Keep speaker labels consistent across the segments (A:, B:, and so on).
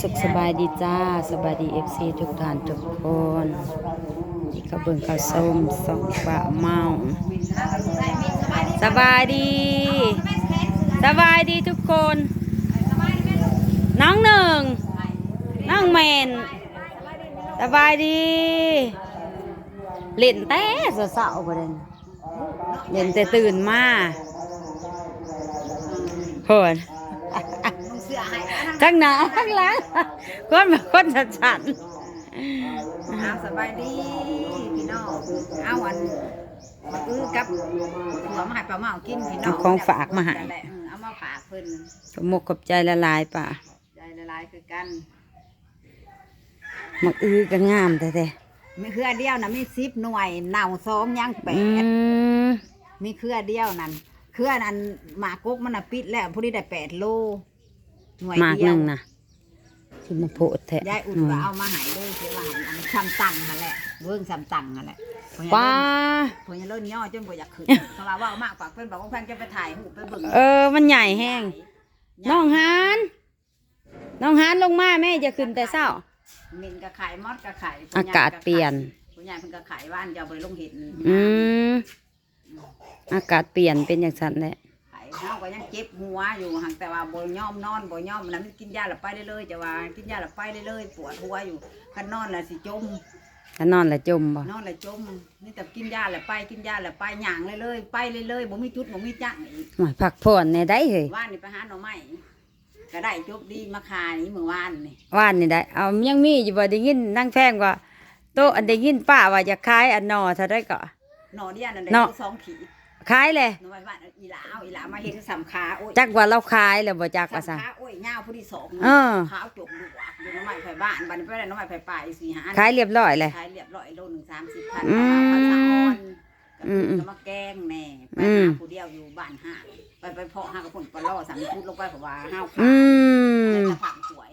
A: สุขสบายดีจ้าสบายดีเอฟซีทุกท่านทุกคนนี่ก็เบิ่งข้าวส้มสองปะเมา
B: ได้มีสบายดี
A: สบายดี
B: แม่แท้
A: สบายดีทุกคน
B: สบายดีแม่ลูก
A: น้องหนึ่งน้องเมนสบายดีเล่นแต่เสาๆประเด็นเล่นแต่ตื่นมาโหด
B: มึงเสือให้อันนั้น
A: ทั้งหน้าทั้งหลังคนแบบคนฉันฉัน
B: เอาสบายดีพี่น้องเอาอันมาอื้อกับหัวมาให้ปลาเมากินพี่น้อง
A: เอาของฝากมาให้
B: นั่นแหละเออเอามาฝากเพิ่น
A: ขอบมกขอบใจละลายป่ะ
B: ใจละลายคือกัน
A: มักอื้อก็งามแต่แต่
B: มีเครือเดียวนะมีสิบหน่วยเน่าสองย่างแป
A: อื
B: ด
A: ม
B: มีเครือเดียวนั่นเครือนั้นหมากกมันน่ะปิดแล้วพอดีได้แปดโล หน่วย
A: มาก
B: เดี
A: ห
B: ยว
A: นึ่งนะคือมาโพดแท้
B: ยายอุ่นก็เอามาใหายด้วยเสียว่าให้อันซ้ำตังนั่นแหละเบิ่งซ้ำตังนั่นแหละ
A: ป้า
B: พอยายเล่นย่อจนบ่อยากขึ้นเพราะว่าเว่ามากกว่าเพิ่นบอกว่าเพิ่นจะไปถ่ายหูปไปเบิ่ง
A: เออ มันใหญ่แห้ง น้องฮานน้องฮานลงมาแม่จะขึ้นแต่เศร้า
B: มินก็ขายมอดก็ขาย
A: อากาศเปลี่ยน
B: ผู้ใหญ่เพิ่นก็ขายว่านจะเอาไปลงเห็ด
A: อืม อากาศเปลี่ยนเป็นอย่างสันแหละ
B: ขาย เฮาก็ยังเจ็บหัวอยู่ห่างแต่ว่าบ่ยอมนอนบ่ยอมนั้นกินยาแล้วไปเรื่อยๆจะว่ากินยาแล้วไปเรื่อยๆปวดหัวอยู่คันนอนแล้วสิจม
A: ถ้านอนและจมบ่
B: นอนแล้วจมนี่แต่กินยาแล้วไปกินยาแล้วไปหย่างเลยเลยๆไปเลยเลยๆบ่มีจุดบ่มีจังอีก
A: หวยพักผ่อนในได้เฮ้ย
B: ว่านนี่ไปหาหน่อไม้ก็ได้จบดีมาคานี่เมื่อวานนี่
A: ว่านนี่ได้เอายังมีอยู่บ่ได้ยินนั่งแพงกว่าโตะอันได้ยินป้าว่าจะขายอันนอเท่าได้ก็
B: หน่อเดียวนั่นได้
A: เนาะ
B: สองขีด
A: ขายเลย
B: หน่อไม้บ้านอีหลาเอาอีหลามาเห็นสำคาโอ้ย
A: จักว่าเราขายแล้วบ่จักว่าซั่น
B: สำคาโอ้ยยาวผู้ที่สอง
A: เออ
B: ขาวจกดูอะอยู่หน่อไม้ไผ่บ้านบ้านนี้ไปได้หน่อไม้ไผ่ป่าอีกสี่ห้า
A: ขายเรียบร้อยเลย
B: ขายเรียบร้อยโลหนึ่งสามสิบพัน
A: อืม
B: เอาข้าวสารอ่อนกับ
A: อืมอืม
B: ก็มาแกงแหน่ไป
A: อืม
B: หาผู้เดียวอยู่บ้านห้าไปไปเพาะห้ากับผลปลาล่อสามพุดลงไปเพราะว่าห้าวขา
A: อื
B: ว
A: ม
B: จะผักสวย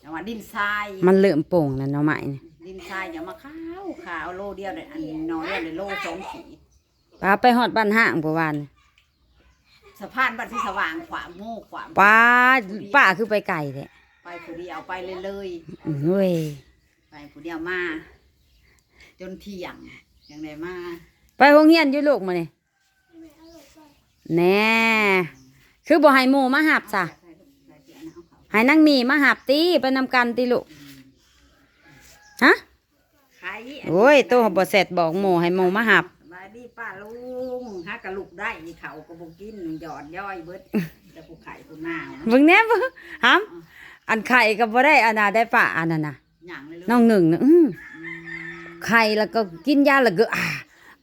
B: แต่ว่าดินทราย
A: มันเริ่มโป่งแล้วเนาะใหม่นี่
B: ดินทรายอย่ามาขาวขาวโลเดียวเลยอันนี้น้อยเดียวเลยโลสองขีด
A: ป้าไปฮอดบ้านห้างบ่วาน
B: สะพานบ้านที่สว่างขวาโม่ขวา
A: ป้าป้าคือไปไก่แท้
B: ไปผู้เดียวไปเลยเลย
A: อื้อเว้ย
B: ๆไปผู้เดียวมา จนเที่ยงอย่างไรมา
A: ไปโรงเรียนอยู่ลูกมื้อนี่แน่คือบ่ให้หมู่มาหับซะ
B: ใส่ลูกใส่เสียนะเอาเขา
A: ให้นางมีมาหับติไปนำกันติลูกฮะ
B: ขาย
A: โอ้ยโตบ่เสร็จบอกหมู่ให้หมู่มาหับ
B: สบายดี ป้าลุงฮักกะลูกได้อีเขาก็บ่กินหยอดย่อยเบิดแต่ผู้ไข่ผู้หนาว
A: เบิ่งแหน่บ่ฮัมอันไข่ก็บ่ได้อันน่ะได้ป้าอันนั้นน่ะ
B: หย่างเลยลูก
A: น้องหนึ่งน่ะอื้อ
B: อืม
A: ไข่แล้วก็กินยาแล้วก็อ่า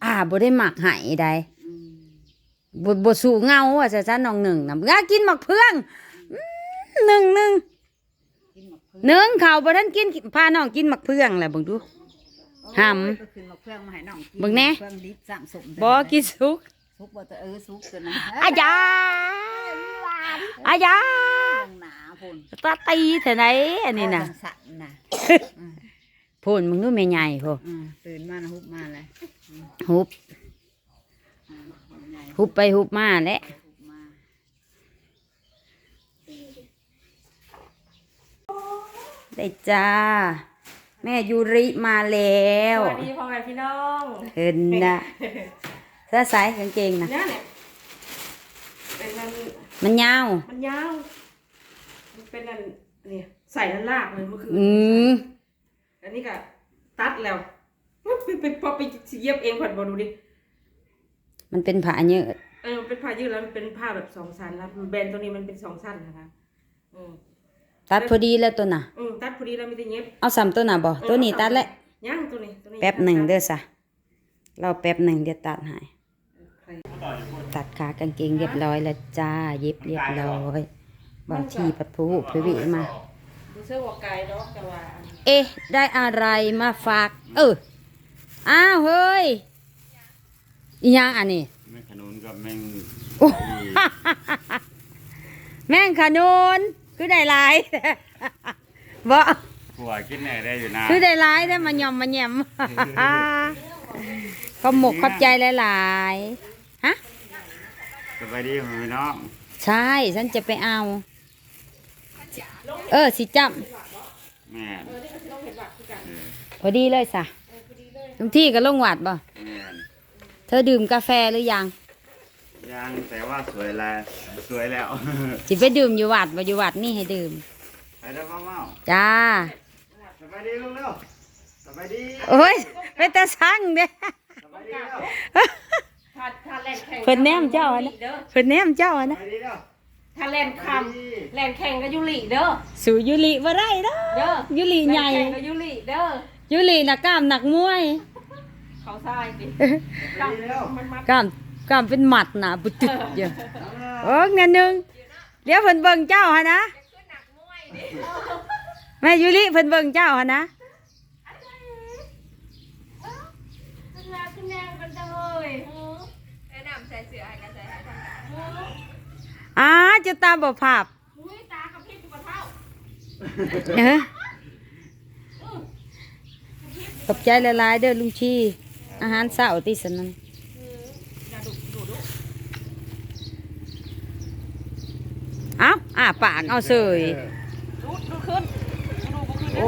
A: อ่าบ่ได้หมักให้ได้
B: อืม
A: บ่บ่สู้เงาว่าซะซะน้องหนึ่งน่ะงากินหมักเพื่องอื้อหนึ่งหนึ่ง
B: กินหมกเพื่
A: หนึ่งเขาบ่ทันกินพาน้องกินหมักเพื่องแหละเบิ่งดู หำ
B: โอ้ยไปขึ้นหมกเพื่องมาให้น้องกิน
A: เบิ่งแน่
B: เพื่องดิบสั่งสม
A: บ่กินสุก
B: ซุกบ่จะเออซุกตัวนั้น
A: อาญาอาญา
B: เรื่องหนาพุ่น
A: ตาตีแท้ไหนอันนี้น่ะ
B: เอาจังสั่นน่ะ
A: พูนมึงดูแม่ใหญ่โพ
B: อืมตื่นมานะฮุบมาเลย
A: ฮุบ
B: อืมใหญ่
A: ฮุบไปฮุบมาแหละ
B: ฮุบมา
A: ได้จ้า แม่ยูริมาแล้ว
C: สวัสดีพ่อแม่พี่น้อง
A: เห็นนะเสื้อสายกางเกงนะ
C: เนี่ยเนี่ยเป็นนัน
A: มันยาว
C: มันยาวมันเป็นนันนี่ใส่นันลากเลยเมื่อคืน
A: อืม
C: อันนี้ก็ตัดแล้วไปไปพอไปเย็บเองผ่อนบอดูดิ
A: มันเป็นผ้าเยอะ
C: เออมันเป็นผ้ายืดแล้วมันเป็นผ้าแบบสองชั้นแล้วแบรนด์ตัวนี้มันเป็นสองชั้นนะคะอืม
A: ตัดพอดีแล้วตัวน่ะ
C: อืมตัดพอดีแล้วไม่ได้เย็บ
A: เอาสามตัวน่ะบ่ตัวนี้ตัดแล้ว
C: ย่างตัวนี้ตัวนี้
A: แป๊บหนึ่งเด้อซะเราแป๊บหนึ่งเดี๋ยวตัดให้
C: ใคร
A: ตัดขากางเกงเรียบร้อยแล้วจ้า เย็บเรียบร้อยบางทีปัดผู้พวิมา
C: ดูเสื้อหัวไก่เนาะแต่ว่า
A: เอ๊ะ ได้อะไรมาฝาก เออ อ้าวเฮ้ยอีหยังอันนี้
D: แม่ขนุนกับแม่ง
A: โอ้แม่งขนุน คือได้หลายบ่
D: ผัวกินไหนได้อยู่นะ
A: คือได้หลายได้มายอมมาแยมขอบหมกขอบใจหลายๆฮะ
D: สบายดีพ่อแม่พี่น้อง
A: ใช่ฉันจะไปเอา เออสิจ
D: แม่นำ
A: พอดีเลยสะทุกที่ก็ลงหวัดบ่
D: แม่น
A: เธอดื่มกาแฟหรือยัง
D: ยังแต่ว่าสวยแล้วสวยแล้ว
A: สิไปดื่มอยู่วัดบ่อยู่วัดนี่ให้ดื่ม
D: ไปแล้วพ่อเมา
A: จ้า
D: สบายดีลูกเร็วสบายดี
A: โอ้ยไปแต่สั่งเด้
D: สบายดีเร็ว
C: ถ้าถ้าแลนแข่ง
A: เพิ่นแนมเจ้าอะนะ
C: เด้อ
A: เพิ่นแนมเจ้าอะ
D: ส
A: นะ
D: บายดีเร็ว
C: ถ้าแลนคำแลนแข่งกับยุริเด้อ
A: สู่ยุลิบ่ได้เด้
C: เด้
A: อ
C: อ
A: ยุลิใหญ่
C: แลนแข่งกับยุริเด้อ
A: ยุลิน่ะกล้ามหนักมวย
C: เขาทรายดิ
D: สบายดีเร็ว
C: มันมัด
A: กล้าม กล้ามเป็นหมัดน่ะบุตึกอยู่โอ้เงินหนึงเดี๋ยวเพิ่นเบิ่งเจ้าหั่นนะแม่ยุลิเพิ่นเบิ่งเจ้าหั่นนะ
C: คุณแนงกันจังเลย
E: แนะนำใส่เสื้อให้กันใส่ให้ทำงาน
A: อ้าจะตาบ่ภาพ
C: อุ้ยตากับพี่กับเท้า
A: เออขอบใจหลายๆเด้อลุงชี อาหารเช้าติสนั่นเอาอ่าปากเอาเสย
C: ดูดูขึ้นดูบ่ขึ้น
A: โอ้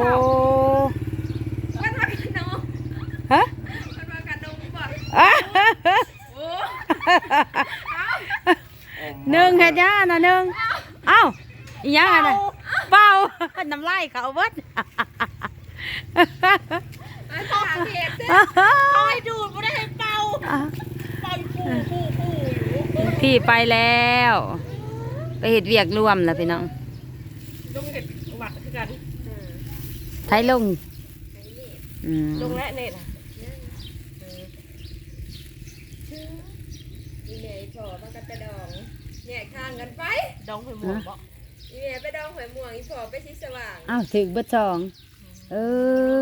E: มันมาขนม
A: ฮะ
E: มันมาขนมบ่
A: อะ
E: โอ้
A: หนึ่งเห็ดย่านะหนึ่งเอ้าอีหยังอะนะเป่าน้ำลายเขาเบิด
E: มาถามเหตุ
C: คอยดูดไม่ได้ให้เป่าเป่าคู่คู่คู่อยู่
A: พี่ไปแล้ว ไปเห็ดเวียกรวมแล้วพี่น้อง
C: ลงเห็ดหวัดคือกัน
A: ไทยลงอืม
C: ลงและเน็ต
E: อีเมย์พอมันก็จะดองแยกทางกันไป
C: ดองไปหมดบ่
E: อีเมย์ไปดองหอยม่วงอีพอไปที่สว่าง
A: อ้าวถึกเบิดสองเออ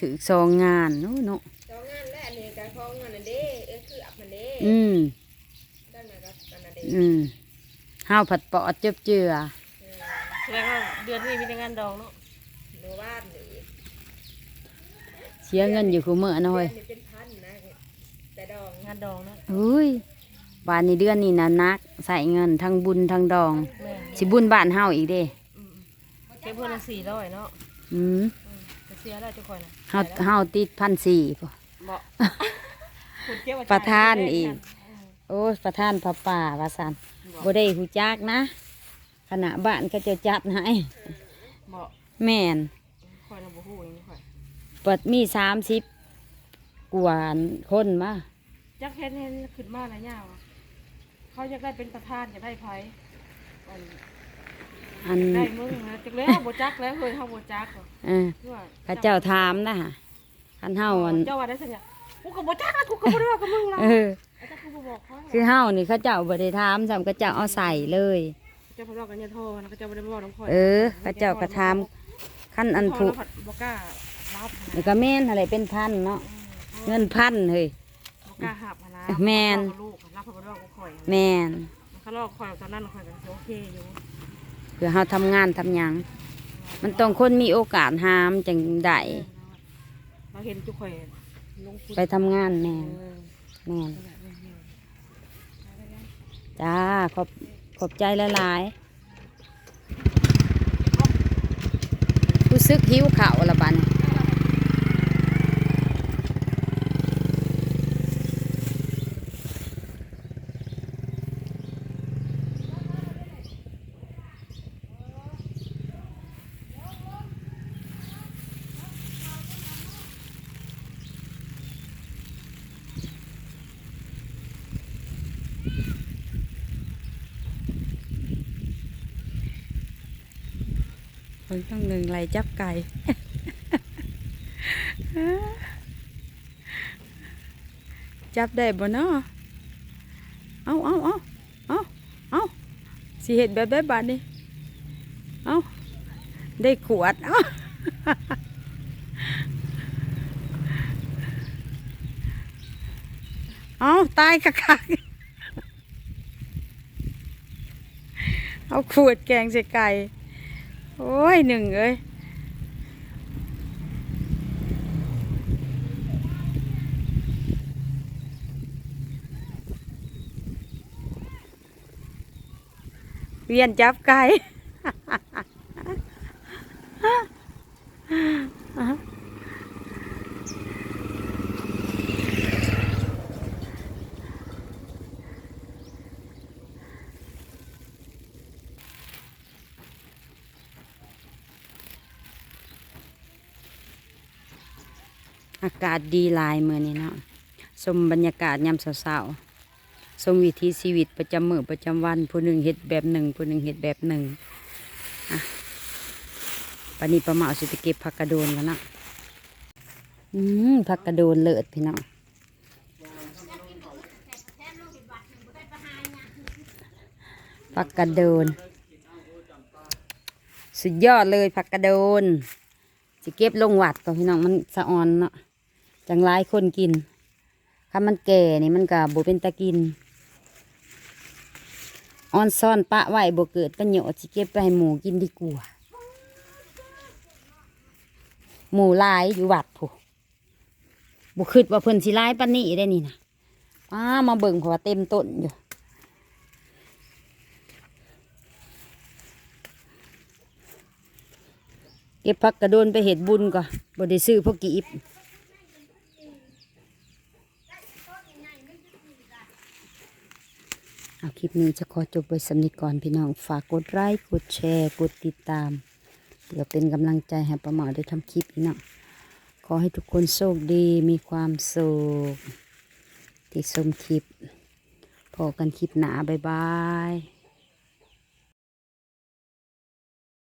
A: ถึกสองงานโน้เนาะ
E: สองงานและอันนี้การคล้องมันนั่นเด้เออคืออับมันเด้
A: อืม
E: ได้มากับกันนั่นเด้
A: อืม ห้าวผัดปอดเจ็บเจือ
C: แสดงว่าเดือนนี้มีแต่งานดองเนาะ
E: โนวาดนี่
A: เสียเงินอยู่คู่เมื่อน้อย
E: นี่เป็นพันนะแต่ดอง
C: งานดองเนาะ
A: เฮ้ยบ้านนี้เดือนนี้นะนักใส่เงินทั้งบุญทั้งดอง
C: แม่
A: สิบุญบ้านเฮาอีกเด้
C: เก็บเพื่อนละสี่ร้อยเนาะ
A: อืม
C: จะเสียได้ทุกคนนะ
A: เฮาเฮาติดพันสี่พอ
C: บ่คุณเก็บไว้
A: ประธาน
C: จ่ย
A: อีก โอ้ยประธานพระป่าว่าสัน บ่ได้หูจักนะขณะบ้านก็จะจัดให้
C: บ่
A: แม่น
C: คอยนะบ่ฮู้อย่างนี้คอย
A: เปิดมีสามสิบกว่าคนมา
C: จักเห็นเห็นขึ้นมาแล้วย่าวะเขาอยากได้เป็นประธานอยากได้ไผอัน
A: อัน
C: ได้มึงนะจักแล้วบ่จักแล้วเฮ้ยเฮาบ่จักหรอก
A: เออ
C: คือว่า
A: ข้าเจ้าถามนะฮะคันเฮาอัน
C: เจ้าว่าได้สัญญากูก็บ่จักแล้วกูก็บ่ได้ว่ากับมึงล่ะ
A: เออ
C: ไอ้เจ้ากูบ่บอกเขา
A: คือเฮานี่เข้าเจ้าบ่ได้ถามซ้ำเข้าเจ้าเอาใส่เลย
C: เจ้าพบอกกันอย่าโทรนะเขาเจ้าบ่ได้บอกน้องคอย
A: เออเข้าเจ้าก็ถามขั้นอัน
C: ผู
A: ผู
C: กบ่กล้ารับนะ
A: นี่ก็แม่นอะไรเป็นพันเนาะเงินพันเฮ้ย
C: บ่กล้าหับนะ
A: แม่น
C: ลูกรับเขาบ่ได้บอกกูคอย
A: แม่น
C: เขาลอกคอยตอนนั้นคอยก็โอเคอยู่
A: คือเฮาทำงานทำหยังมันต้องคนมีโอกาสหามจังได้
C: เราเห็นจุกคอยลงทุน
A: ไปทำงานแม่น
C: เออ
A: แม่น จ้าขอบขอบใจหลายๆรู้สึกหิวข่าวละบัดน คนต้องหนึ่งไหลจับไก่ จับได้บ่เนาะเอาเอาเอาเอาเอาสิเห็ดแบบแบบบาดนี้เอาได้ขวดเอาเอาตายคักๆเอาขวดแกงใส่ไก่ โอ้ยหนึ่งเอ้ยเวียนจับไก่ อากาศดีลายมื้อนี้เนาะชมบรรยากาศยามเช้าๆชมวิถีชีวิตประจำมือประจำวัน ผู้หนึ่งเฮ็ดแบบหนึ่งผู้หนึ่งเฮ็ดแบบหนึ่งอะปานนี้ประมาสิไปเก็บผักกระโดนกันนะอืมผักกระโดนเลิศพี่น้องผักกระโดน สุดยอดเลยผักกระโดนสิเก็บลงหวัดก่อนพี่น้องมันสะออนเนาะ จังหลายคนกินถ้ามันแก่นี่มันก็บ่เป็นตะกินออนซ่อนปะไว้บ่เกิดประโยชน์สิเก็บไปให้หมูกินดีกว่าหมูลายอยู่วัดผู้บ่คิดว่าเพิ่นสิลายปานนี้ได้นี่นะอ้ามาเบิ่งเพราะว่าเต็มต้นอยู่ เก็บผักกระโดนไปเห็ดบุญก่อนบ่ได้ซื้อพวกกีบ เอาคลิปนี้จะขอจบไว้สำนิก่อนพี่น้องฝากกดไลค์กดแชร์ กดติดตามเพื่อเป็นกำลังใจให้ประมาได้ทำคลิปพี่น้องขอให้ทุกคนโชคดีมีความสุขที่ชมคลิปพอกันคลิปหนาบ๊ายบาย